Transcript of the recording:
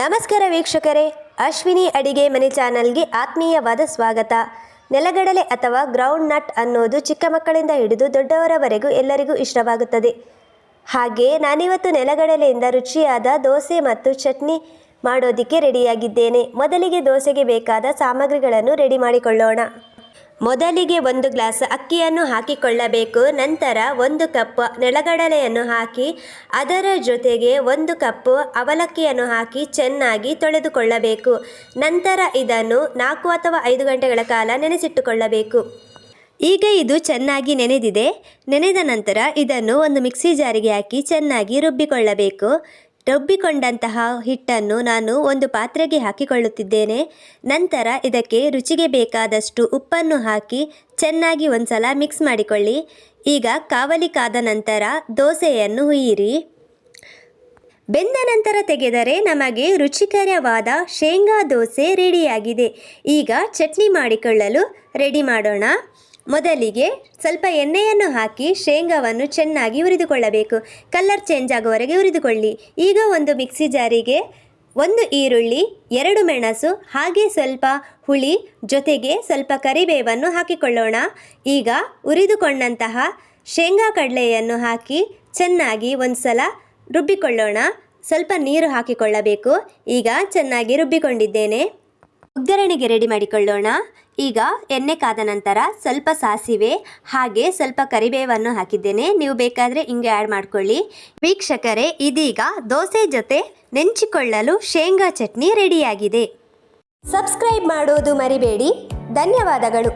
ನಮಸ್ಕಾರ ವೀಕ್ಷಕರೇ, ಅಶ್ವಿನಿ ಅಡಿಗೆ ಮನೆ ಚಾನಲ್ಗೆ ಆತ್ಮೀಯವಾದ ಸ್ವಾಗತ. ನೆಲಗಡಲೆ ಅಥವಾ ಗ್ರೌಂಡ್ ನಟ್ ಅನ್ನೋದು ಚಿಕ್ಕ ಮಕ್ಕಳಿಂದ ಹಿಡಿದು ದೊಡ್ಡವರವರೆಗೂ ಎಲ್ಲರಿಗೂ ಇಷ್ಟವಾಗುತ್ತದೆ. ಹಾಗೆ ನಾನಿವತ್ತು ನೆಲಗಡಲೆಯಿಂದ ರುಚಿಯಾದ ದೋಸೆ ಮತ್ತು ಚಟ್ನಿ ಮಾಡೋದಕ್ಕೆ ರೆಡಿಯಾಗಿದ್ದೇನೆ. ಮೊದಲಿಗೆ ದೋಸೆಗೆ ಬೇಕಾದ ಸಾಮಗ್ರಿಗಳನ್ನು ರೆಡಿ ಮಾಡಿಕೊಳ್ಳೋಣ. ಮೊದಲಿಗೆ ಒಂದು ಗ್ಲಾಸ್ ಅಕ್ಕಿಯನ್ನು ಹಾಕಿಕೊಳ್ಳಬೇಕು, ನಂತರ ಒಂದು ಕಪ್ ನೆಲಗಡಲೆಯನ್ನು ಹಾಕಿ, ಅದರ ಜೊತೆಗೆ ಒಂದು ಕಪ್ ಅವಲಕ್ಕಿಯನ್ನು ಹಾಕಿ ಚೆನ್ನಾಗಿ ತೊಳೆದುಕೊಳ್ಳಬೇಕು. ನಂತರ ಇದನ್ನು ನಾಲ್ಕು ಅಥವಾ ಐದು ಗಂಟೆಗಳ ಕಾಲ ನೆನೆಸಿಟ್ಟುಕೊಳ್ಳಬೇಕು. ಈಗ ಇದು ಚೆನ್ನಾಗಿ ನೆನೆದಿದೆ. ನೆನೆದ ನಂತರ ಇದನ್ನು ಒಂದು ಮಿಕ್ಸಿ ಜಾರಿಗೆ ಹಾಕಿ ಚೆನ್ನಾಗಿ ರುಬ್ಬಿಕೊಳ್ಳಬೇಕು. ರುಬ್ಬಿಕೊಂಡಂತಹ ಹಿಟ್ಟನ್ನು ನಾನು ಒಂದು ಪಾತ್ರೆಗೆ ಹಾಕಿಕೊಳ್ಳುತ್ತಿದ್ದೇನೆ. ನಂತರ ಇದಕ್ಕೆ ರುಚಿಗೆ ಬೇಕಾದಷ್ಟು ಉಪ್ಪನ್ನು ಹಾಕಿ ಚೆನ್ನಾಗಿ ಒಂದ್ಸಲ ಮಿಕ್ಸ್ ಮಾಡಿಕೊಳ್ಳಿ. ಈಗ ಕಾವಲಿ ಕಾದ ನಂತರ ದೋಸೆಯನ್ನು ಹುಯ್ಯಿರಿ. ಬೆಂದ ನಂತರ ತೆಗೆದರೆ ನಮಗೆ ರುಚಿಕರವಾದ ಶೇಂಗಾ ದೋಸೆ ರೆಡಿಯಾಗಿದೆ. ಈಗ ಚಟ್ನಿ ಮಾಡಿಕೊಳ್ಳಲು ರೆಡಿ ಮಾಡೋಣ. ಮೊದಲಿಗೆ ಸ್ವಲ್ಪ ಎಣ್ಣೆಯನ್ನು ಹಾಕಿ ಶೇಂಗಾವನ್ನು ಚೆನ್ನಾಗಿ ಹುರಿದುಕೊಳ್ಳಬೇಕು. ಕಲ್ಲರ್ ಚೇಂಜ್ ಆಗುವವರೆಗೆ ಹುರಿದುಕೊಳ್ಳಿ. ಈಗ ಒಂದು ಮಿಕ್ಸಿ ಜಾರಿಗೆ ಒಂದು ಈರುಳ್ಳಿ, ಎರಡು ಮೆಣಸು, ಹಾಗೆ ಸ್ವಲ್ಪ ಹುಳಿ, ಜೊತೆಗೆ ಸ್ವಲ್ಪ ಕರಿಬೇವನ್ನು ಹಾಕಿಕೊಳ್ಳೋಣ. ಈಗ ಉರಿದುಕೊಂಡಂತಹ ಶೇಂಗಾ ಕಡಲೆಯನ್ನು ಹಾಕಿ ಚೆನ್ನಾಗಿ ಒಂದು ಸಲ ರುಬ್ಬಿಕೊಳ್ಳೋಣ. ಸ್ವಲ್ಪ ನೀರು ಹಾಕಿಕೊಳ್ಳಬೇಕು. ಈಗ ಚೆನ್ನಾಗಿ ರುಬ್ಬಿಕೊಂಡಿದ್ದೇನೆ. ಒಗ್ಗರಣೆಗೆ ರೆಡಿ ಮಾಡಿಕೊಳ್ಳೋಣ. ಈಗ ಎಣ್ಣೆ ಕಾದ ನಂತರ ಸ್ವಲ್ಪ ಸಾಸಿವೆ ಹಾಗೆ ಸ್ವಲ್ಪ ಕರಿಬೇವನ್ನು ಹಾಕಿದ್ದೇನೆ. ನೀವು ಬೇಕಾದರೆ ಹಿಂಗೆ ಆ್ಯಡ್ ಮಾಡ್ಕೊಳ್ಳಿ. ವೀಕ್ಷಕರೇ, ಇದೀಗ ದೋಸೆ ಜೊತೆ ನೆಂಚಿಕೊಳ್ಳಲು ಶೇಂಗಾ ಚಟ್ನಿ ರೆಡಿಯಾಗಿದೆ ಸಬ್ಸ್ಕ್ರೈಬ್ ಮಾಡೋದು ಮರಿಬೇಡಿ. ಧನ್ಯವಾದಗಳು.